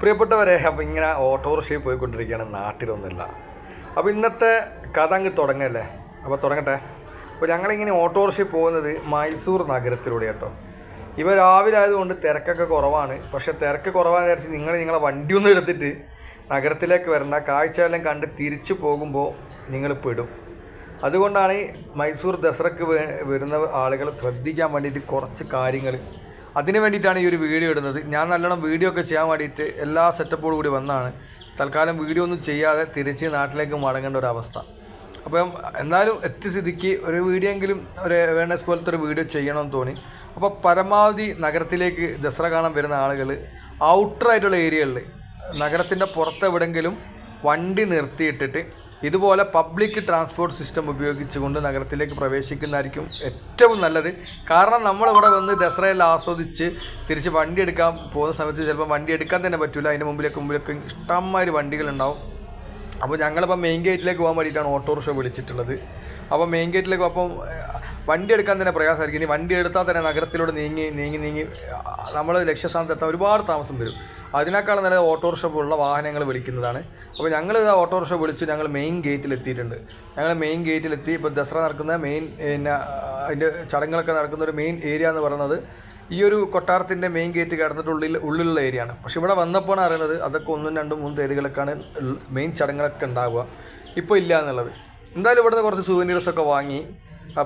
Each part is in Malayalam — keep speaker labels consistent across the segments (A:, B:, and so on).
A: പ്രിയപ്പെട്ടവരെ അപ്പോൾ ഇങ്ങനെ ഓട്ടോറിക്ഷയിൽ പോയിക്കൊണ്ടിരിക്കുകയാണ് നാട്ടിലൊന്നുമില്ല. അപ്പോൾ ഇന്നത്തെ കഥ അങ്ങ് തുടങ്ങല്ലേ? അപ്പോൾ തുടങ്ങട്ടെ. അപ്പോൾ ഞങ്ങളിങ്ങനെ ഓട്ടോറിക്ഷയിൽ പോകുന്നത് മൈസൂർ നഗരത്തിലൂടെ കേട്ടോ. ഇവ രാവിലെ ആയതുകൊണ്ട് തിരക്കൊക്കെ കുറവാണ്. പക്ഷേ തിരക്ക് കുറവാന്ന് വിചാരിച്ച് നിങ്ങൾ നിങ്ങളെ വണ്ടി ഒന്നും എടുത്തിട്ട് നഗരത്തിലേക്ക് വരണ്ട. കാഴ്ചയെല്ലാം കണ്ട് തിരിച്ചു പോകുമ്പോൾ നിങ്ങൾ പെടും. അതുകൊണ്ടാണ് മൈസൂർ ദസറക്ക് വരുന്ന ആളുകൾ ശ്രദ്ധിക്കാൻ വേണ്ടിയിട്ട് കുറച്ച് കാര്യങ്ങൾ അതിന് വേണ്ടിയിട്ടാണ് ഈ ഒരു വീഡിയോ ഇടുന്നത്. ഞാൻ നല്ലോണം വീഡിയോ ഒക്കെ ചെയ്യാൻ വേണ്ടിയിട്ട് എല്ലാ സെറ്റപ്പോടും കൂടി വന്നാണ്. തൽക്കാലം വീഡിയോ ഒന്നും ചെയ്യാതെ തിരിച്ച് നാട്ടിലേക്ക് മടങ്ങേണ്ട ഒരു അവസ്ഥ. അപ്പം എന്നാലും എത്തിസ്ഥിതിക്ക് ഒരു വീഡിയോ എങ്കിലും ഒരു അവേർനെസ് പോലത്തെ ഒരു വീഡിയോ ചെയ്യണമെന്ന് തോന്നി. അപ്പോൾ പരമാവധി നഗരത്തിലേക്ക് ദസറ കാണാൻ വരുന്ന ആളുകൾ ഔട്ടറായിട്ടുള്ള ഏരിയകളിൽ നഗരത്തിന്റെ പുറത്ത് എവിടെയെങ്കിലും വണ്ടി നിർത്തിയിട്ടിട്ട് ഇതുപോലെ പബ്ലിക് ട്രാൻസ്പോർട്ട് സിസ്റ്റം ഉപയോഗിച്ചുകൊണ്ട് നഗരത്തിലേക്ക് പ്രവേശിക്കുന്നതായിരിക്കും ഏറ്റവും നല്ലത്. കാരണം നമ്മളിവിടെ വന്ന് ദസറയിൽ ആസ്വദിച്ച് തിരിച്ച് വണ്ടി എടുക്കാൻ പോകുന്ന സമയത്ത് ചിലപ്പോൾ വണ്ടി എടുക്കാൻ തന്നെ പറ്റില്ല അതിന്റെ മുമ്പിലേക്ക് മുമ്പിലേക്ക് ഇഷ്ടംമാതിരി വണ്ടികളുണ്ടാവും. അപ്പോൾ ഞങ്ങളിപ്പോൾ മെയിൻ ഗേറ്റിലേക്ക് പോകാൻ വേണ്ടിയിട്ടാണ് ഓട്ടോറിക്ഷ വിളിച്ചിട്ടുള്ളത്. അപ്പോൾ മെയിൻ ഗേറ്റിലേക്ക് അപ്പം വണ്ടി എടുക്കാൻ തന്നെ പ്രയാസമായിരിക്കും. ഇനി വണ്ടി എടുത്താൽ തന്നെ നഗരത്തിലൂടെ നീങ്ങി നീങ്ങി നീങ്ങി നമ്മൾ ലക്ഷ്യസ്ഥാനത്ത് എത്താൻ ഒരുപാട് താമസം വരും. അതിനേക്കാൾ നല്ല ഓട്ടോറിക്ഷ പോലുള്ള വാഹനങ്ങൾ വിളിക്കുന്നതാണ്. അപ്പോൾ ഞങ്ങൾ ഇത് ഓട്ടോറിക്ഷ വിളിച്ച് ഞങ്ങൾ മെയിൻ ഗേറ്റിൽ എത്തിയിട്ടുണ്ട്. ഞങ്ങൾ മെയിൻ ഗേറ്റിലെത്തി ഇപ്പോൾ ദസറ നടക്കുന്ന മെയിൻ പിന്നെ അതിന്റെ ചടങ്ങുകളൊക്കെ നടക്കുന്ന ഒരു മെയിൻ ഏരിയ എന്ന് പറയുന്നത് ഈ ഒരു കൊട്ടാരത്തിന്റെ മെയിൻ ഗേറ്റ് കടന്നിട്ടുള്ളിൽ ഉള്ളിലുള്ള ആണ്. പക്ഷേ ഇവിടെ വന്നപ്പോഴാണ് അറിയുന്നത് അതൊക്കെ ഒന്നും രണ്ടും മൂന്ന് തേരുകളൊക്കെയാണ് മെയിൻ ചടങ്ങുകളൊക്കെ ഉണ്ടാവുക. ഇപ്പോൾ ഇല്ല എന്നുള്ളത്. എന്തായാലും ഇവിടുന്ന് കുറച്ച് സുവനീർസൊക്കെ വാങ്ങി.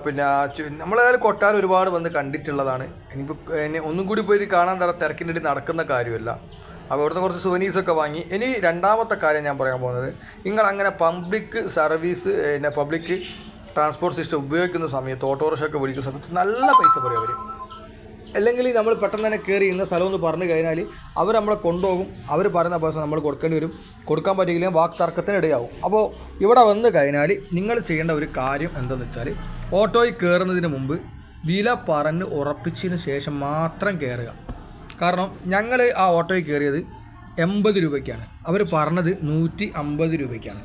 A: പിന്നെ നമ്മളേതായാലും കൊട്ടാരം ഒരുപാട് വന്ന് കണ്ടിട്ടുള്ളതാണ്. ഇനിയിപ്പോൾ എന്നെ ഒന്നും കൂടി പോയി കാണാൻ തര തിരക്കിന്റെ ഇടയിൽ നടക്കുന്ന കാര്യമല്ല. അപ്പോൾ ഇവിടുന്ന് കുറച്ച് സുവനീസൊക്കെ വാങ്ങി. ഇനി രണ്ടാമത്തെ കാര്യം ഞാൻ പറയാൻ പോകുന്നത് നിങ്ങൾ അങ്ങനെ പബ്ലിക് സർവീസ് പിന്നെ പബ്ലിക് ട്രാൻസ്പോർട്ട് സിസ്റ്റം ഉപയോഗിക്കുന്ന സമയത്ത് ഓട്ടോറിക്ഷ ഒക്കെ വിളിക്കുന്ന സമയത്ത് നല്ല പൈസ പറയും അവർ അല്ലെങ്കിൽ നമ്മൾ പെട്ടെന്ന് തന്നെ കയറി ഇന്ന സ്ഥലം എന്ന് പറഞ്ഞു കഴിഞ്ഞാൽ അവർ നമ്മളെ കൊണ്ടുപോകും. അവർ പറയുന്ന പൈസ നമ്മൾ കൊടുക്കേണ്ടി വരും. കൊടുക്കാൻ പറ്റിയില്ലെങ്കിൽ വാക്ക് തർക്കത്തിന് ഇടയാവും. അപ്പോൾ ഇവിടെ വന്ന് കഴിഞ്ഞാൽ നിങ്ങൾ ചെയ്യേണ്ട ഒരു കാര്യം എന്തെന്ന് വെച്ചാൽ ഓട്ടോയിൽ കയറുന്നതിന് മുമ്പ് വില പറഞ്ഞ് ഉറപ്പിച്ചതിന് ശേഷം മാത്രം കയറുക കാരണം ഞങ്ങൾ ആ ഓട്ടോയിൽ കയറിയത് എൺപത് രൂപയ്ക്കാണ്. അവർ പറഞ്ഞത് നൂറ്റി അമ്പത് രൂപയ്ക്കാണ്.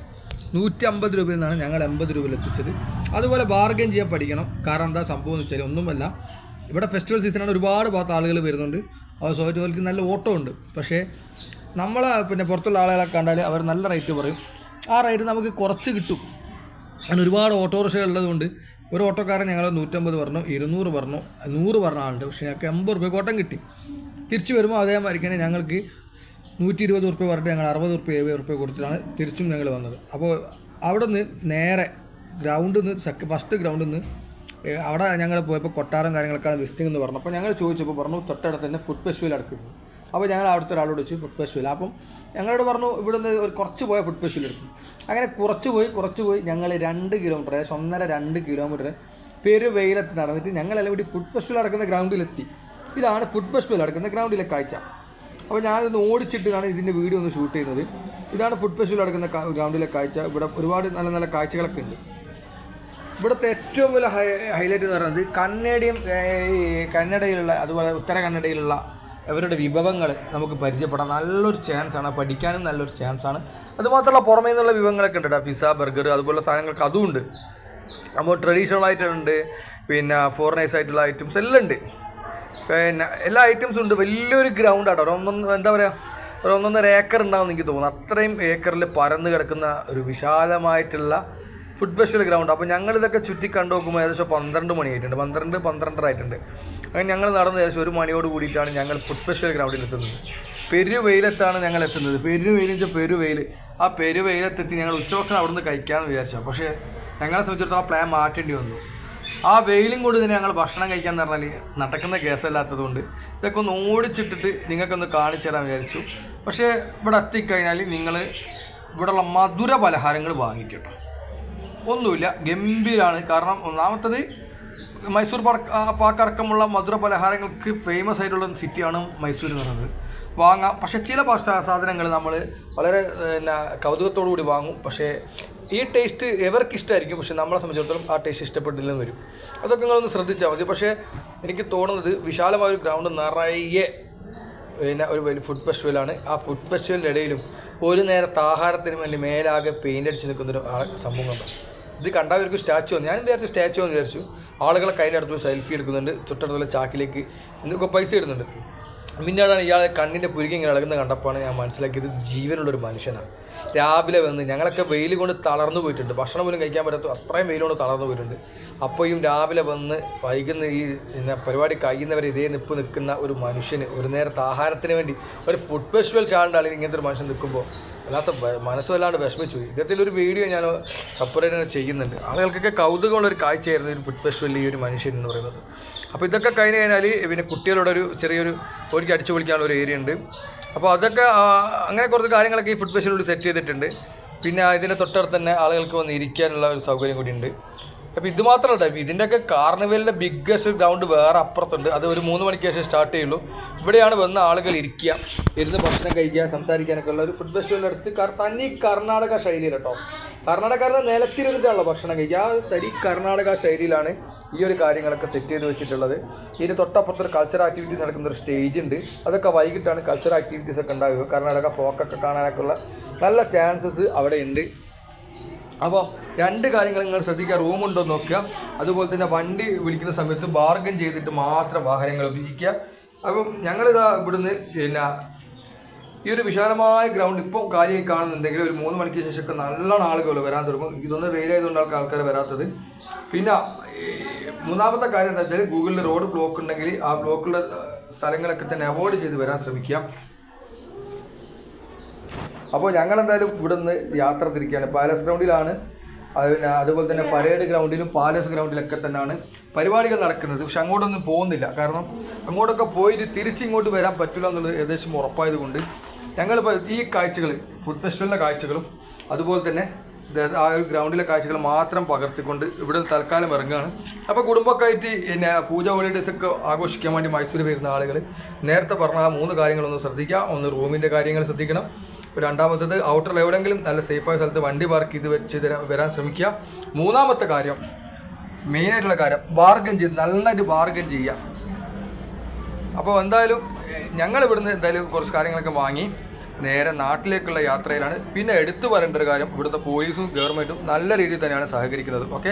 A: നൂറ്റി അമ്പത് രൂപയിൽ നിന്നാണ് ഞങ്ങൾ എൺപത് രൂപയിൽ എത്തിച്ചത്. അതുപോലെ ബാർഗെയിൻ ചെയ്യാൻ പഠിക്കണം. കാരണം എന്താ സംഭവം എന്ന് വെച്ചാൽ ഒന്നുമല്ല. ഇവിടെ ഫെസ്റ്റിവൽ സീസണാണ് ഒരുപാട് ഭാഗത്ത് ആളുകൾ വരുന്നുണ്ട്. അവർ സ്വാഭാവികമായിട്ട് നല്ല ഓട്ടോ ഉണ്ട്. പക്ഷേ നമ്മളെ പിന്നെ പുറത്തുള്ള ആളുകളെ കണ്ടാൽ അവർ നല്ല റേറ്റ് പറയും. ആ റേറ്റ് നമുക്ക് കുറച്ച് കിട്ടും. അങ്ങനെ ഒരുപാട് ഓട്ടോറിക്ഷകൾ ഉള്ളതുകൊണ്ട് ഒരു ഓട്ടോക്കാരൻ ഞങ്ങൾ നൂറ്റമ്പത് പറഞ്ഞു ഇരുന്നൂറ് പറഞ്ഞു നൂറ് പറഞ്ഞ ആളുണ്ട്. പക്ഷേ ഞങ്ങൾക്ക് എൺപത് റുപ്യ കോട്ടം കിട്ടി. തിരിച്ചു വരുമ്പോൾ അതേമാതിരി ഞങ്ങൾക്ക് നൂറ്റി ഇരുപത് റുപ്യ പറഞ്ഞിട്ട് ഞങ്ങൾ അറുപത് റുപ്യ എഴുപത് റുപ്യ കൊടുത്തിട്ടാണ് തിരിച്ചും ഞങ്ങൾ വന്നത്. അപ്പോൾ അവിടെ നിന്ന് നേരെ ഗ്രൗണ്ടിൽ നിന്ന് സെക്ക ഫസ്റ്റ് ഗ്രൗണ്ടിൽ നിന്ന് അവിടെ ഞങ്ങൾ പോയപ്പോൾ കൊട്ടാരം കാര്യങ്ങളൊക്കെയാണ് ലിസ്റ്റിംഗ് എന്ന് പറഞ്ഞു. അപ്പോൾ ഞങ്ങൾ ചോദിച്ചപ്പോൾ പറഞ്ഞു തൊട്ടടുത്ത് തന്നെ ഫുഡ് ഫെസ്റ്റിവൽ നടക്കുന്നു. അപ്പോൾ ഞങ്ങൾ അവിടുത്തെ ഒരാളോട് വെച്ചു ഫുഡ് ഫെസ്റ്റിവൽ അപ്പം ഞങ്ങളോട് പറഞ്ഞു ഇവിടുന്ന് ഒരു കുറച്ച് പോയ ഫുഡ് ഫെസ്റ്റിവൽ എടുക്കും. അങ്ങനെ കുറച്ച് പോയി കുറച്ച് പോയി ഞങ്ങൾ രണ്ട് കിലോമീറ്റർ ഏകദേശം ഒന്നര രണ്ട് കിലോമീറ്റർ പെരുവെയിലത്ത് നടന്നിട്ട് ഞങ്ങളെല്ലാം കൂടി ഫുഡ് ഫെസ്റ്റിവൽ നടക്കുന്ന ഗ്രൗണ്ടിലെത്തി ഇതാണ് ഫുഡ് ഫെസ്റ്റിവൽ നടക്കുന്ന ഗ്രൗണ്ടിലെ കാഴ്ച. അപ്പോൾ ഞാനിതൊന്ന് ഓടിച്ചിട്ടാണ് ഇതിന്റെ വീഡിയോ ഒന്ന് ഷൂട്ട് ചെയ്യുന്നത്. ഇതാണ് ഫുഡ് ഫെസ്റ്റിവൽ നടക്കുന്ന ഗ്രൗണ്ടിലെ കാഴ്ച. ഇവിടെ ഒരുപാട് നല്ല നല്ല കാഴ്ചകളൊക്കെ ഉണ്ട്. ഇവിടുത്തെ ഏറ്റവും വലിയ ഹൈലൈറ്റ് എന്ന് പറയുന്നത് കന്നഡയും കന്നഡയിലുള്ള അതുപോലെ ഉത്തര കന്നഡയിലുള്ള അവരുടെ വിഭവങ്ങൾ നമുക്ക് പരിചയപ്പെടാൻ നല്ലൊരു ചാൻസാണ് പഠിക്കാനും നല്ലൊരു ചാൻസാണ് അതുമാത്രമല്ല പുറമേ നിന്നുള്ള വിഭവങ്ങളൊക്കെ ഉണ്ട് കേട്ടോ പിസ്സ ബർഗർ അതുപോലുള്ള സാധനങ്ങൾക്ക് അതും ഉണ്ട്. അപ്പോൾ ട്രഡീഷണൽ ആയിട്ടുണ്ട് പിന്നെ ഫോറിനൈസ് ആയിട്ടുള്ള ഐറ്റംസ് എല്ലാം ഉണ്ട്. പിന്നെ എല്ലാ ഐറ്റംസും ഉണ്ട്. വലിയൊരു ഗ്രൗണ്ട് ആട്ടോ. ഒന്നൊന്ന് എന്താ പറയുക ഒരു ഒന്നൊന്നര ഏക്കർ ഉണ്ടാവും എനിക്ക് തോന്നുന്നു. അത്രയും ഏക്കറിൽ പരന്ന് കിടക്കുന്ന ഒരു വിശാലമായിട്ടുള്ള ഫുഡ് ഫെസ്റ്റിവൽ ഗ്രൗണ്ട് അപ്പോൾ ഞങ്ങളിതൊക്കെ ചുറ്റി കണ്ടു നോക്കുമ്പോൾ ഏകദേശം പന്ത്രണ്ട് മണിയായിട്ടുണ്ട്. പന്ത്രണ്ട് പന്ത്രണ്ടര ആയിട്ടുണ്ട് അങ്ങനെ ഞങ്ങൾ നടന്ന് ഏകദേശം ഒരു മണിയോട് കൂടിയിട്ടാണ് ഞങ്ങൾ ഫുഡ് ഫെസ്റ്റിവൽ ഗ്രൗണ്ടിൽ എത്തുന്നത്. പെരുവെയിലത്താണ് ഞങ്ങൾ എത്തുന്നത്. പെരുവെയിൽ വെച്ചാൽ പെരുവെയിൽ. ആ പെരുവെയിലത്തെത്തി ഞങ്ങൾ ഉച്ചഭക്ഷണം അവിടുന്ന് കഴിക്കാമെന്ന് വിചാരിച്ചു. പക്ഷേ ഞങ്ങളെ സംബന്ധിച്ചിടത്തോളം പ്ലാൻ മാറ്റേണ്ടി വന്നു. ആ വെയിലും കൂടി തന്നെ ഞങ്ങൾ ഭക്ഷണം കഴിക്കാൻ പറഞ്ഞാൽ നടക്കുന്ന കേസല്ലാത്തതുകൊണ്ട് ഇതൊക്കെ ഒന്ന് ഓടിച്ചിട്ടിട്ട് നിങ്ങൾക്കൊന്ന് കാണിച്ചു തരാൻ വിചാരിച്ചു. പക്ഷേ ഇവിടെ എത്തിക്കഴിഞ്ഞാൽ നിങ്ങൾ ഇവിടെയുള്ള മധുര പലഹാരങ്ങൾ വാങ്ങിക്കട്ടോ. ഒന്നുമില്ല. ഗംഭീരാണ്. കാരണം ഒന്നാമത്തത് മൈസൂർ പാർക്ക് പാക്കടക്കമുള്ള മധുര പലഹാരങ്ങൾക്ക് ഫേമസ് ആയിട്ടുള്ള സിറ്റിയാണ് മൈസൂർ എന്ന് പറയുന്നത്. വാങ്ങാം. പക്ഷേ ചില സാധനങ്ങൾ നമ്മൾ വളരെ പിന്നെ കൗതുകത്തോടു കൂടി വാങ്ങും. പക്ഷേ ഈ ടേസ്റ്റ് എവർക്ക് ഇഷ്ടമായിരിക്കും പക്ഷേ നമ്മളെ സംബന്ധിച്ചിടത്തോളം ആ ടേസ്റ്റ് ഇഷ്ടപ്പെട്ടില്ലെന്ന് വരും. അതൊക്കെ നിങ്ങളൊന്ന് ശ്രദ്ധിച്ചാൽ മതി. പക്ഷേ എനിക്ക് തോന്നുന്നത് വിശാലമായ ഒരു ഗ്രൗണ്ട് നിറയെ പിന്നെ ഒരു ഫുഡ് ഫെസ്റ്റിവലാണ് ആ ഫുഡ് ഫെസ്റ്റിവലിന്റെ ഇടയിലും ഒരു നേരത്തെ ആഹാരത്തിന് വേണ്ടി മേലാകെ പെയിന്റ് അടിച്ച് നിൽക്കുന്നൊരു സംഭവം കണ്ടു. ഇത് കണ്ടവർക്ക് സ്റ്റാച്ചു ഞാൻ വിചാരിച്ചു? സ്റ്റാച്ചു എന്ന് വിചാരിച്ചു. ആളുകളെ കയ്യിലെടുത്ത് സെൽഫി എടുക്കുന്നുണ്ട്. തൊട്ടടുത്തുള്ള ചാക്കിലേക്ക് എന്തൊക്കെ പൈസ ഇടുന്നുണ്ട്. പിന്നീടാണ് ഇയാളെ കണ്ണിന്റെ പുരുകി ഇങ്ങനെ ഇളകുന്ന കണ്ടപ്പോഴാണ് ഞാൻ മനസ്സിലാക്കിയത് ജീവനുള്ളൊരു മനുഷ്യനാണ്. രാവിലെ വന്ന് ഞങ്ങളൊക്കെ വെയിൽ കൊണ്ട് തളർന്നു പോയിട്ടുണ്ട്. ഭക്ഷണം പോലും കഴിക്കാൻ പറ്റാത്ത അത്രയും വെയിൽ കൊണ്ട് തളർന്നു പോയിട്ടുണ്ട്. അപ്പോഴും രാവിലെ വന്ന് വൈകുന്ന ഈ പരിപാടി കഴിയുന്നവരെ ഇതേ നിപ്പ് നിൽക്കുന്ന ഒരു മനുഷ്യന് ഒരു നേരത്തെ ആഹാരത്തിന് വേണ്ടി ഒരു ഫുഡ് ഫെസ്റ്റിവൽ ചാണ്ടാണ് ഇങ്ങനത്തെ ഒരു മനുഷ്യൻ നിൽക്കുമ്പോൾ വല്ലാത്ത മനസ്സുമല്ലാണ്ട് വിഷമിച്ചു. ഒരു വീഡിയോ ഞാൻ സെപ്പറേറ്റ് ചെയ്യുന്നുണ്ട്. ആളുകൾക്കൊക്കെ കൗതുകമുള്ളൊരു കാഴ്ചയായിരുന്നു ഒരു ഫുഡ് ഫെസ്റ്റിവലിൽ ഈ ഒരു മനുഷ്യൻ എന്ന് പറയുന്നത്. അപ്പോൾ ഇതൊക്കെ കഴിഞ്ഞ് കഴിഞ്ഞാൽ പിന്നെ കുട്ടികളുടെ ഒരു ചെറിയൊരു ഓടിക്ക് അടിച്ചു പൊളിക്കാനുള്ള ഒരു ഏരിയ ഉണ്ട്. അപ്പോൾ അതൊക്കെ അങ്ങനെ കുറച്ച് കാര്യങ്ങളൊക്കെ ഈ ഫുഡ് ഫെസ്റ്റിവലിൽ സെറ്റ് ചെയ്തിട്ടുണ്ട്. പിന്നെ ഇതിന്റെ തൊട്ടടുത്ത് തന്നെ ആളുകൾക്ക് വന്ന് ഇരിക്കാനുള്ള ഒരു സൗകര്യം കൂടിയുണ്ട് അപ്പോൾ ഇത് മാത്രമല്ല ഇതിന്റെയൊക്കെ കാർണിവലിന്റെ ബിഗ്ഗസ്റ്റ് ഗ്രൗണ്ട് വേറെ അപ്പുറത്തുണ്ട്. അത് ഒരു മൂന്ന് മണിക്ക് ശേഷം സ്റ്റാർട്ട് ചെയ്യുള്ളൂ. ഇവിടെയാണ് വന്ന ആളുകൾ ഇരിക്കുക. ഇരുന്ന് ഭക്ഷണം കഴിക്കുക സംസാരിക്കാനൊക്കെ ഉള്ള ഒരു ഫുഡ് ഫെസ്റ്റിവൽ അടുത്ത് കർ- തനി കർണാടക ശൈലിയിൽ കേട്ടോ കർണാടകക്കാരുടെ നിലത്തിരുന്നിട്ടാണല്ലോ ഭക്ഷണം കഴിക്കുക. ആ തരി കർണാടക ശൈലിയിലാണ് ഈ ഒരു കാര്യങ്ങളൊക്കെ സെറ്റ് ചെയ്ത് വെച്ചിട്ടുള്ളത്. ഇതിന് തൊട്ടപ്പുറത്തൊരു കൾച്ചർ ആക്ടിവിറ്റീസ് നടക്കുന്ന ഒരു സ്റ്റേജ് ഉണ്ട്. അതൊക്കെ വൈകിട്ടാണ് കൾച്ചർ ആക്ടിവിറ്റീസ് ഒക്കെ ഉണ്ടാവുക. കർണാടക ഫോക്കൊക്കെ കാണാനൊക്കെ ഉള്ള നല്ല ചാൻസസ് അവിടെ ഉണ്ട്. അപ്പോൾ രണ്ട് കാര്യങ്ങൾ നിങ്ങൾ ശ്രദ്ധിക്കുക. റൂമുണ്ടോ നോക്കുക. അതുപോലെ തന്നെ വണ്ടി വിളിക്കുന്ന സമയത്ത് ബാർഗൻ ചെയ്തിട്ട് മാത്രം വാഹനങ്ങൾ ഉപയോഗിക്കുക. അപ്പം ഞങ്ങളിതാ ഇവിടുന്ന് പിന്നെ ഈ ഒരു വിശാലമായ ഗ്രൗണ്ട് ഇപ്പോൾ കാര്യമായി കാണുന്നുണ്ടെങ്കിൽ ഒരു മൂന്ന് മണിക്ക് ശേഷമൊക്കെ നല്ലോണം ആളുകൾ വരാൻ തുടങ്ങും. ഇതൊന്നും വെയിലായതുകൊണ്ട് ആൾക്കാർ വരാത്തത്. പിന്നെ മൂന്നാമത്തെ കാര്യം എന്താ വെച്ചാൽ ഗൂഗിളിൽ റോഡ് ബ്ലോക്ക് ഉണ്ടെങ്കിൽ ആ ബ്ലോക്കുള്ള സ്ഥലങ്ങളൊക്കെ തന്നെ അവോയ്ഡ് ചെയ്ത് വരാൻ ശ്രമിക്കുക. അപ്പോൾ ഞങ്ങൾ എന്തായാലും ഇവിടുന്ന് യാത്ര തിരിക്കുകയാണ്. പാലസ് ഗ്രൗണ്ടിലാണ്. പിന്നെ അതുപോലെ തന്നെ പരേഡ് ഗ്രൗണ്ടിലും പാലസ് ഗ്രൗണ്ടിലൊക്കെ തന്നെയാണ് പരിപാടികൾ നടക്കുന്നത്. പക്ഷെ അങ്ങോട്ടൊന്നും പോകുന്നില്ല. കാരണം അങ്ങോട്ടൊക്കെ പോയിട്ട് തിരിച്ചിങ്ങോട്ട് വരാൻ പറ്റില്ല എന്നുള്ളത് ഏകദേശം ഉറപ്പായതുകൊണ്ട് ഞങ്ങളിപ്പോൾ ഈ കാഴ്ചകൾ ഫുഡ് ഫെസ്റ്റിവലിന്റെ കാഴ്ചകളും അതുപോലെ തന്നെ ആ ഒരു ഗ്രൗണ്ടിലെ കാഴ്ചകൾ മാത്രം പകർത്തിക്കൊണ്ട് ഇവിടെ തൽക്കാലം ഇറങ്ങുകയാണ്. അപ്പോൾ കുടുംബമൊക്കെ ആയിട്ട് പിന്നെ പൂജ ഹോളിഡേയ്സ് ഒക്കെ ആഘോഷിക്കാൻ വേണ്ടി മൈസൂർ വരുന്ന ആളുകൾ നേരത്തെ പറഞ്ഞ ആ മൂന്ന് കാര്യങ്ങളൊന്ന് ശ്രദ്ധിക്കുക. ഒന്ന് റൂമിന്റെ കാര്യങ്ങൾ ശ്രദ്ധിക്കണം. രണ്ടാമത്തത് ഔട്ടറിൽ എവിടെയെങ്കിലും നല്ല സേഫായ സ്ഥലത്ത് വണ്ടി പാർക്ക് ചെയ്ത് വെച്ച് വരാൻ ശ്രമിക്കുക. മൂന്നാമത്തെ കാര്യം മെയിനായിട്ടുള്ള കാര്യം ബാർഗൻ ചെയ്ത് നന്നായിട്ട് ബാർഗൻ ചെയ്യുക. അപ്പോൾ എന്തായാലും ഞങ്ങൾ ഇവിടുന്ന് എന്തായാലും കുറച്ച് കാര്യങ്ങളൊക്കെ വാങ്ങി നേരെ നാട്ടിലേക്കുള്ള യാത്രയിലാണ്. പിന്നെ എടുത്തു വരേണ്ട ഒരു കാര്യം ഇവിടുത്തെ പോലീസും ഗവൺമെന്റും നല്ല രീതിയിൽ തന്നെയാണ് സഹകരിക്കുന്നത്. ഓക്കെ